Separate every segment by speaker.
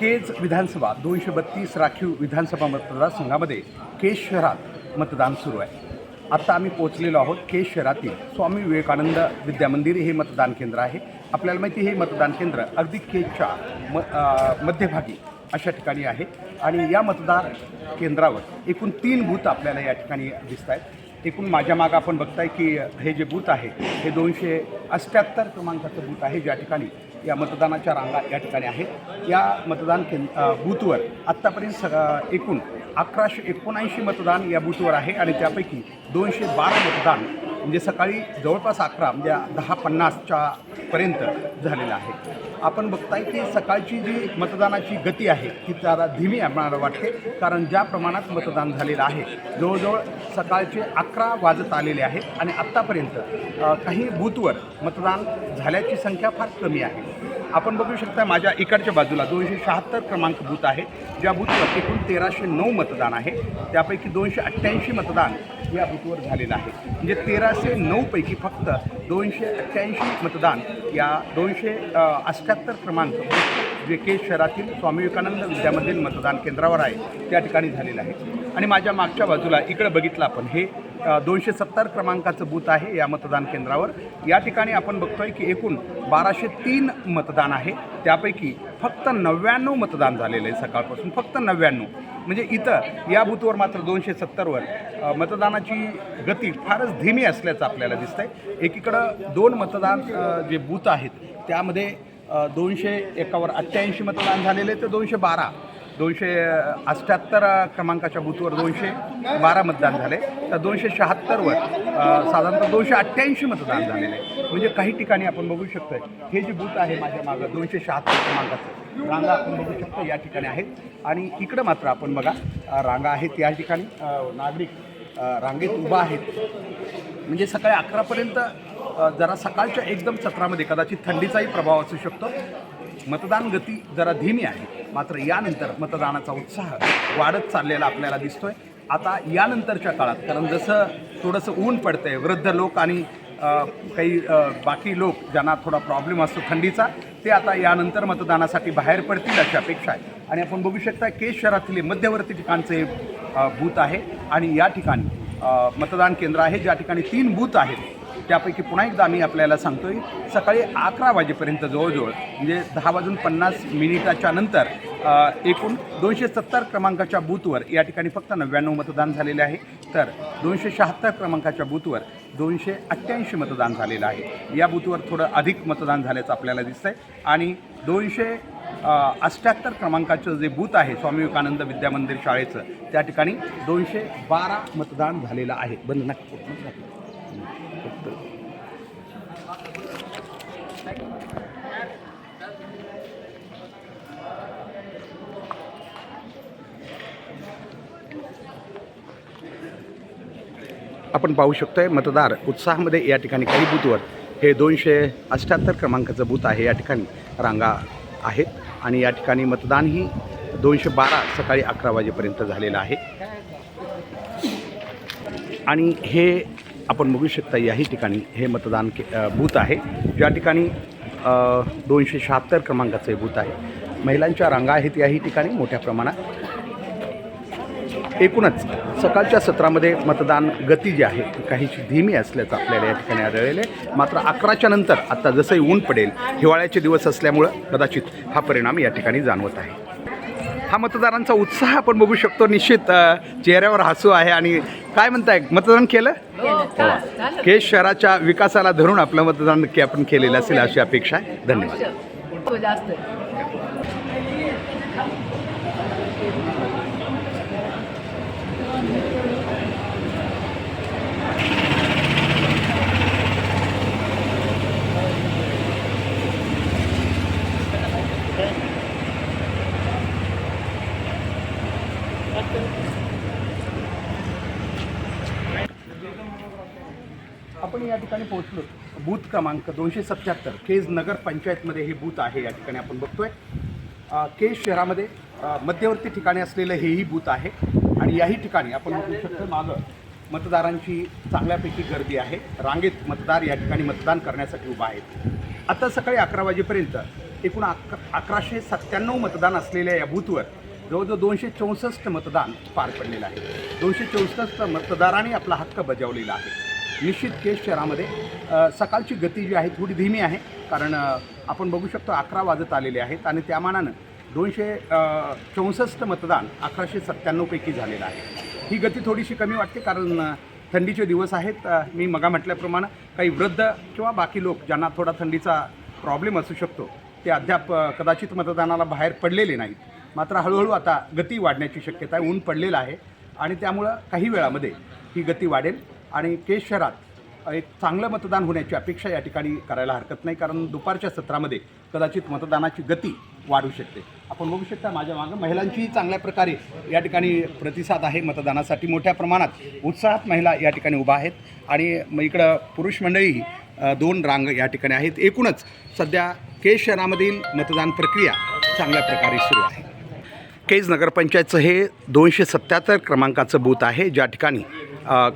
Speaker 1: केज विधानसभा दोनशे बत्तीस राखीव विधानसभा मतदारसंघामध्ये केज शहरात मतदान सुरू आहे. आत्ता आम्ही पोहोचलेलो आहोत केज शहरातील स्वामी विवेकानंद विद्यामंदिर हे मतदान केंद्र आहे. आपल्याला माहिती हे मतदान केंद्र अगदी केजच्या म मध्यभागी अशा ठिकाणी आहे. आणि या मतदार केंद्रावर एकूण तीन बूथ आपल्याला या ठिकाणी दिसत आहेत. एकूण माझ्या मागं आपण बघताय की हे जे बूथ आहे हे दोनशे अष्ट्याहत्तर क्रमांकाचं बूथ आहे. ज्या ठिकाणी या मतदानाच्या रांगा या ठिकाणी आहेत. या मतदान केंद्र बूथवर आत्तापर्यंत सग एकूण अकराशे एकोणऐंशी मतदान या बूथवर आहे आणि त्यापैकी दोनशे बारा मतदान म्हणजे सकाळी जवळपास अकरा म्हणजे दहा पन्नासच्या पर्यंत झालेलं आहे. आपण बघताय की सकाळची जी मतदानाची गती आहे ती जरा धीमी आम्हाला वाटते कारण ज्या प्रमाणात मतदान झालेलं आहे जवळजवळ सकाळचे अकरा वाजत आलेले आहेत आणि आत्तापर्यंत काही बूथवर मतदान झाल्याची संख्या फार कमी आहे. आपण बघू शकता माझ्या इकडच्या बाजूला दोनशे शहात्तर क्रमांक बूथ आहे. ज्या बूथवर एकूण तेराशे नऊ मतदान आहे. त्यापैकी दोनशे अठ्ठ्याऐंशी मतदान या बूथवर झालेलं आहे. म्हणजे तेराशे नऊपैकी फक्त दोनशे अठ्ठ्याऐंशी मतदान या दोनशे अठ्ठ्याहत्तर क्रमांक जे के शहरातील स्वामी विवेकानंद विद्यामंदिर मतदान केंद्रावर आहे त्या ठिकाणी झालेलं आहे. आणि माझ्या मागच्या बाजूला इकडं बघितलं आपण हे दोनशे सत्तर क्रमांकाचं बूथ आहे या मतदान केंद्रावर. या ठिकाणी आपण बघतोय की एकूण बाराशे तीन मतदान आहे. त्यापैकी फक्त नव्याण्णव मतदान झालेलं आहे सकाळपासून फक्त नव्याण्णव. म्हणजे इथं या बूथवर मात्र दोनशे सत्तरवर मतदानाची गती फारच धीमी असल्याचं आपल्याला दिसतंय. एकीकडं दोन मतदान जे बूथ आहेत त्यामध्ये दोनशे एकावर अठ्ठ्याऐंशी मतदान झालेले तर दोनशे बारा. दोनशे अठ्ठ्याहत्तर क्रमांकाच्या बूथवर दोनशे बारा मतदान झाले. तर दोनशे शहात्तरवर साधारणतः दोनशे अठ्ठ्याऐंशी मतदान झालेले म्हणजे काही ठिकाणी आपण बघू शकतोय हे जे बूथ आहे माझ्या मागं दोनशे शहात्तर क्रमांकाचं रांगा आपण बघू शकतो या ठिकाणी आहेत. आणि इकडं मात्र आपण बघा रांगा आहेत या ठिकाणी. नागरिक रांगेत उभा आहेत. म्हणजे सकाळी अकरापर्यंत जरा सकाळच्या एकदम सत्रामध्ये कदाचित थंडीचाही प्रभाव असू शकतो. मतदान गती जरा धीमी आहे. मात्र यानंतर मतदानाचा उत्साह वाढत चाललेला आपल्याला दिसतोय. आता यानंतरच्या काळात कारण जसं थोडंसं ऊन पडतंय वृद्ध लोक आणि काही बाकी लोक ज्यांना थोडा प्रॉब्लेम असतो थंडीचा ते आता यानंतर मतदानासाठी बाहेर पडतील अशी अपेक्षा आहे. आणि आपण बघू शकता केश शहरातील मध्यवर्ती ठिकाणचे हे, बूथ आहे. आणि या ठिकाणी मतदान केंद्र आहे. ज्या ठिकाणी तीन बूथ आहेत त्यापैकी पुन्हा एकदा आम्ही आपल्याला सांगतोय सकाळी अकरा वाजेपर्यंत जवळजवळ म्हणजे दहा वाजून पन्नास मिनिटाच्या नंतर एकूण दोनशे सत्तर क्रमांकाच्या बूथवर या ठिकाणी फक्त नव्याण्णव मतदान झालेले आहे. तर दोनशे शहात्तर क्रमांकाच्या बूथवर दोनशे अठ्ठ्याऐंशी मतदान झालेलं आहे. या बूथवर थोडं अधिक मतदान झाल्याचं आपल्याला दिसतंय. आणि दोनशे अष्ट्याहत्तर क्रमांकाचं जे बूथ आहे स्वामी विवेकानंद विद्यामंदिर शाळेचं त्या ठिकाणी दोनशे बारा मतदान झालेलं आहे. बंद नका आपण पाहू शकतोय मतदार उत्साहामध्ये या ठिकाणी काही बूथवर. हे दोनशे अठ्ठ्याहत्तर क्रमांकाचं बूथ आहे. या ठिकाणी रांगा आहेत आणि या ठिकाणी मतदानही दोनशे बारा सकाळी अकरा वाजेपर्यंत झालेलं आहे. आणि हे आपण बघू शकता याही ठिकाणी हे मतदान के बूथ आहे. ज्या ठिकाणी दोनशे शहात्तर क्रमांकाचं हे बूथ आहे. महिलांच्या रांगा आहेत याही ठिकाणी मोठ्या प्रमाणात. एकूणच सकाळच्या सत्रामध्ये मतदान गती जी आहे ती काहीशी धीमी असल्याचं आपल्याला या ठिकाणी आढळलेलं आहे. मात्र अकराच्या नंतर आता जसंही ऊन पडेल हिवाळ्याचे दिवस असल्यामुळं कदाचित हा परिणाम या ठिकाणी जाणवत आहे. हा मतदारांचा उत्साह आपण बघू शकतो. निश्चित चेहऱ्यावर हसू आहे आणि काय म्हणताय? मतदान केलं? हो. केश शहराच्या विकासाला धरून आपलं मतदान आपण केलेलं असेल अशी अपेक्षा आहे. धन्यवाद. ठिकाणी पोहोचलो. बूथ क्रमांक दोनशे सत्याहत्तर केज नगर पंचायतमध्ये हे बूथ आहे या ठिकाणी आपण बघतोय. केज शहरामध्ये मध्यवर्ती ठिकाणी असलेलं हेही बूथ आहे आणि याही ठिकाणी आपण बघू शकतो मागं मतदारांची चांगल्यापैकी गर्दी आहे. रांगेत मतदार या ठिकाणी मतदान करण्यासाठी उभा आहेत. आता सकाळी अकरा वाजेपर्यंत एकूण अक अकराशे सत्त्याण्णव मतदान असलेल्या या बूथवर जवळजवळ दोनशे चौसष्ट मतदान पार पडलेलं आहे. दोनशे चौसष्ट मतदारांनी आपला हक्क बजावलेला आहे. निश्चित केस शहरामध्ये सकाळची गती जी आहे थोडी धीमी आहे. कारण आपण बघू शकतो अकरा वाजत आलेले आहेत आणि त्या मानानं दोनशे चौसष्ट मतदान अकराशे सत्त्याण्णवपैकी झालेलं आहे. ही गती थोडीशी कमी वाटते कारण थंडीचे दिवस आहेत. मी मगा म्हटल्याप्रमाणे काही वृद्ध किंवा बाकी लोक ज्यांना थोडा थंडीचा प्रॉब्लेम असू शकतो ते अद्याप कदाचित मतदानाला बाहेर पडलेले नाहीत. मात्र हळूहळू आता गती वाढण्याची शक्यता आहे ऊन पडलेलं आहे आणि त्यामुळं काही वेळामध्ये ही गती वाढेल. आणि केस शहरात एक चांगलं मतदान होण्याची अपेक्षा या ठिकाणी करायला हरकत नाही कारण दुपारच्या सत्रामध्ये कदाचित मतदानाची गती वाढू शकते. आपण बघू शकता माझ्या मागं महिलांची चांगल्या प्रकारे या ठिकाणी प्रतिसाद आहे मतदानासाठी. मोठ्या प्रमाणात उत्साहात महिला या ठिकाणी उभा आहेत आणि मग इकडं पुरुष मंडळीही दोन रांग या ठिकाणी आहेत. एकूणच सध्या केस शहरामधील मतदान प्रक्रिया चांगल्या प्रकारे सुरू आहे. केज नगरपंचायतचं हे दोनशे सत्त्याहत्तर क्रमांकाचं बूथ आहे. ज्या ठिकाणी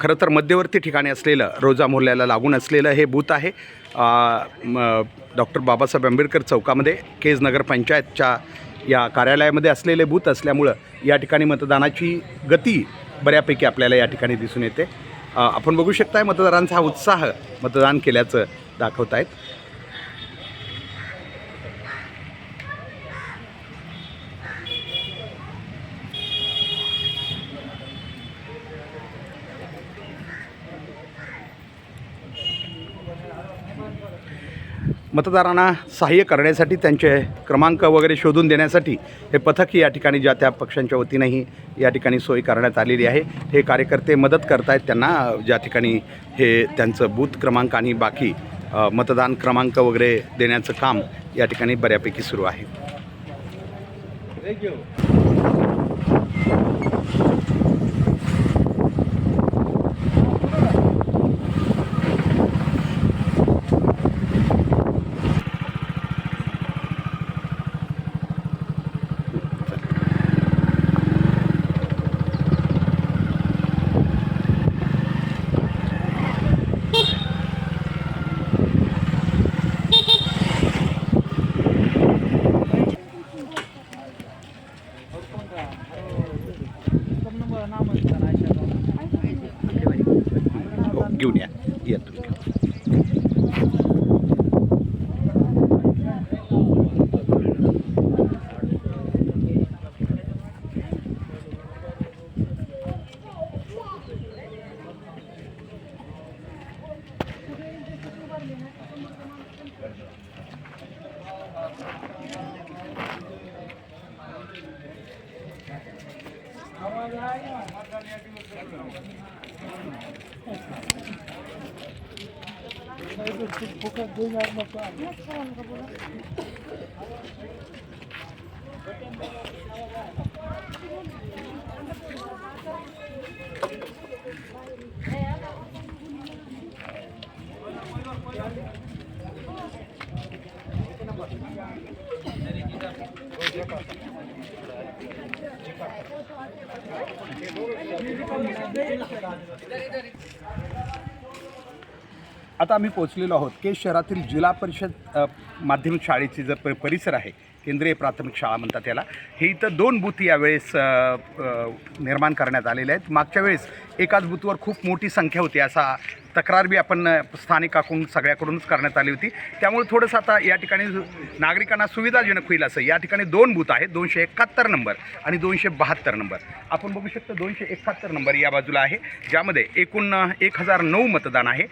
Speaker 1: खरं तर मध्यवर्ती ठिकाणी असलेलं रोजा मोहल्ल्याला लागून असलेलं हे बूथ आहे. डॉक्टर बाबासाहेब आंबेडकर चौकामध्ये केज नगरपंचायतच्या या कार्यालयामध्ये असलेले बूथ असल्यामुळं या ठिकाणी मतदानाची गती बऱ्यापैकी आपल्याला या ठिकाणी दिसून येते. आपण बघू शकताय मतदारांचा हा उत्साह मतदान केल्याचं दाखवत आहेत मतदारांना सहाय्य करण्यासाठी त्यांचे क्रमांक वगैरे शोधून देण्यासाठी हे पथक या ठिकाणी ज्या त्या पक्षांच्या वतीनंही या ठिकाणी सोय करण्यात आलेली आहे. हे कार्यकर्ते मदत करतायत त्यांना ज्या ठिकाणी हे त्यांचं बूथ क्रमांक आणि बाकी मतदान क्रमांक वगैरे देण्याचं काम या ठिकाणी बऱ्यापैकी सुरू आहे. Bu kadar duyarmak lazım. Ne sorun bu? आता आम्ही पोहोचलेलो आहोत केज शहरातील जिल्हा परिषद माध्यमिक शाळेची जर प परिसर आहे केंद्रीय प्राथमिक शाळा म्हणतात याला. हे इथं दोन बूथ यावेळेस निर्माण करण्यात आलेले आहेत. मागच्या वेळेस एकाच बूथवर खूप मोठी संख्या होती. असा तक्रार बी आपण स्थानिकाकडून सगळ्याकडूनच करण्यात आली होती. त्यामुळे थोडंसं आता या ठिकाणी नागरिकांना सुविधाजनक होईल असं. या ठिकाणी दोन बूथ आहेत. दोनशे एकाहत्तर नंबर आणि दोनशे बहात्तर नंबर. आपण बघू शकतो दोनशे एकाहत्तर नंबर या बाजूला आहे. ज्यामध्ये एकूण एक हजार नऊ मतदान आहे.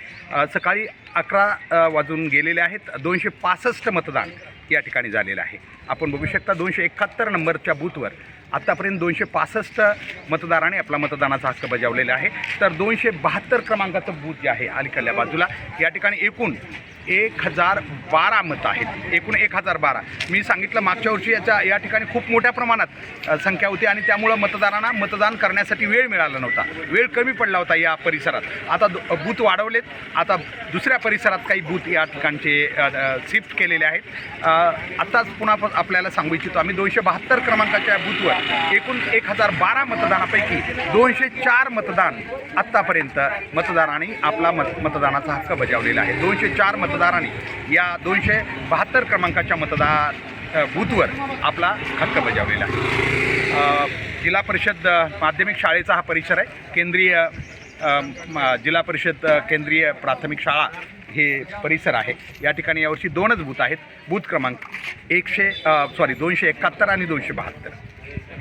Speaker 1: सकाळी अकरा वाजून गेलेले आहेत. दोनशे पासष्ट मतदान या ठिकाणी झालेलं आहे. आपण बघू शकता दोनशे एकाहत्तर नंबरच्या बूथवर आत्तापर्यंत दोनशे पासष्ट मतदारांनी आपला मतदानाचा हक्क बजावलेला आहे. तर दोनशे बहात्तर क्रमांकाचं बूथ जे आहे अलीकडल्या बाजूला या ठिकाणी एकूण एक हजार बारा मतं आहेत. एकूण एक हजार बारा. मी सांगितलं मागच्या वर्षी याच्या या ठिकाणी खूप मोठ्या प्रमाणात संख्या होती आणि त्यामुळं मतदारांना मतदान करण्यासाठी वेळ मिळाला नव्हता. वेळ कमी पडला होता या परिसरात. आता दु- बूथ वाढवलेत. आता दुसऱ्या परिसरात काही बूथ या ठिकाणचे शिफ्ट केलेले आहेत. आत्ताच पुन्हा आपल्याला सांगू इच्छितो. आम्ही दोनशे बहात्तर क्रमांकाच्या बूथवर एकूण एक हजार बारा मतदानापैकी दोनशे चार मतदान आत्तापर्यंत मतदारांनी आपला मत मतदानाचा हक्क बजावलेला आहे. दोनशे चार मतदारांनी या दोनशे बहात्तर क्रमांकाच्या मतदार बूथवर आपला हक्क बजावलेला आहे. जिल्हा परिषद माध्यमिक शाळेचा हा परिसर आहे. केंद्रीय म- जिल्हा परिषद केंद्रीय प्राथमिक शाळा हे परिसर आहे. या ठिकाणी यावर्षी दोनच बूथ आहेत. बूथ क्रमांक एकशे सॉरी दोनशे एकाहत्तर आणि दोनशे बहात्तर.